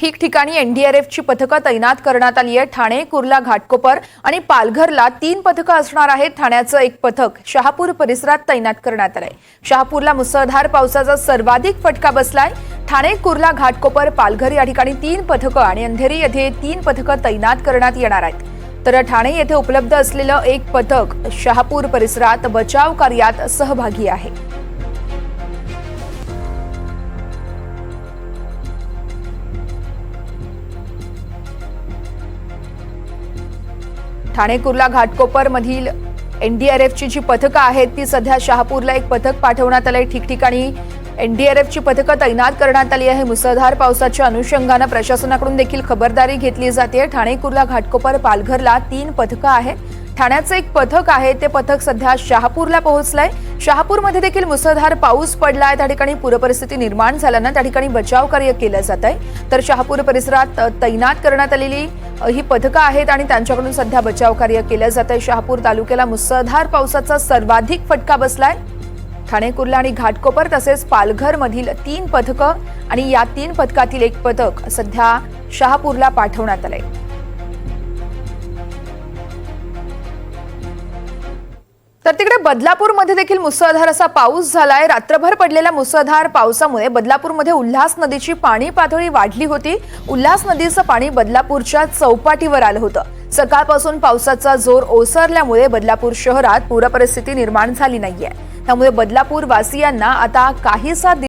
ठिकठिकाणी एनडीआरएफची पथकं तैनात करण्यात आली आहे ठाणे कुर्ला घाटकोपर आणि पालघरला तीन पथकं असणार आहेत. ठाण्याचं एक पथक शहापूर परिसरात तैनात करण्यात आलंय. शहापूरला मुसळधार पावसाचा सर्वाधिक फटका बसलाय. ठाणे कुर्ला घाटकोपर पालघर या ठिकाणी तीन पथकं आणि अंधेरी येथे तीन पथकं तैनात करण्यात येणार आहेत. तर ठाणे येथे उपलब्ध असलेलं एक पथक शहापूर परिसरात बचाव कार्यात सहभागी आहे. ठाणे कुर्ला घाटकोपर मधील एनडीआरएफची जी पथकं आहेत ती सध्या शहापूरला एक पथक पाठवण्यात आलंय. ठिकठिकाणी एनडीआरएफची पथकं तैनात करण्यात आली आहे. मुसळधार पावसाच्या अनुषंगानं प्रशासनाकडून देखील खबरदारी घेतली जाते. ठाणे कुर्ला घाटकोपर पालघरला तीन पथकं आहेत. ठाण्याचं एक पथक आहे ते पथक सध्या शहापूरला पोहोचलंय. शहापूरमध्ये देखील मुसळधार पाऊस पडला आहे त्या ठिकाणी पूरपरिस्थिती निर्माण झाल्यानं त्या ठिकाणी बचाव कार्य केलं जात आहे तर शहापूर परिसरात तैनात करण्यात आलेली ही पथकं आहेत आणि त्यांच्याकडून सध्या बचाव कार्य केलं जात आहे शहापूर तालुक्याला मुसळधार पावसाचा सर्वाधिक फटका बसलाय. ठाणे कुर्ला आणि घाटकोपर तसेच पालघर मधील तीन पथकं आणि या तीन पथकातील एक पथक सध्या शहापूरला पाठवण्यात आलंय. तर तिकडे बदलापूरमध्ये देखील मुसळधार असा पाऊस झालाय. रात्रभर पडलेल्या मुसळधार पावसामुळे बदलापूरमध्ये उल्हास नदीची पाणी पातळी वाढली होती. उल्हास नदीचं पाणी बदलापूरच्या चौपाटीवर आलं होतं. सकाळपासून पावसाचा जोर ओसरल्यामुळे बदलापूर शहरात पूरपरिस्थिती निर्माण झाली नाहीये. त्यामुळे बदलापूर वासियांना आता काहीसा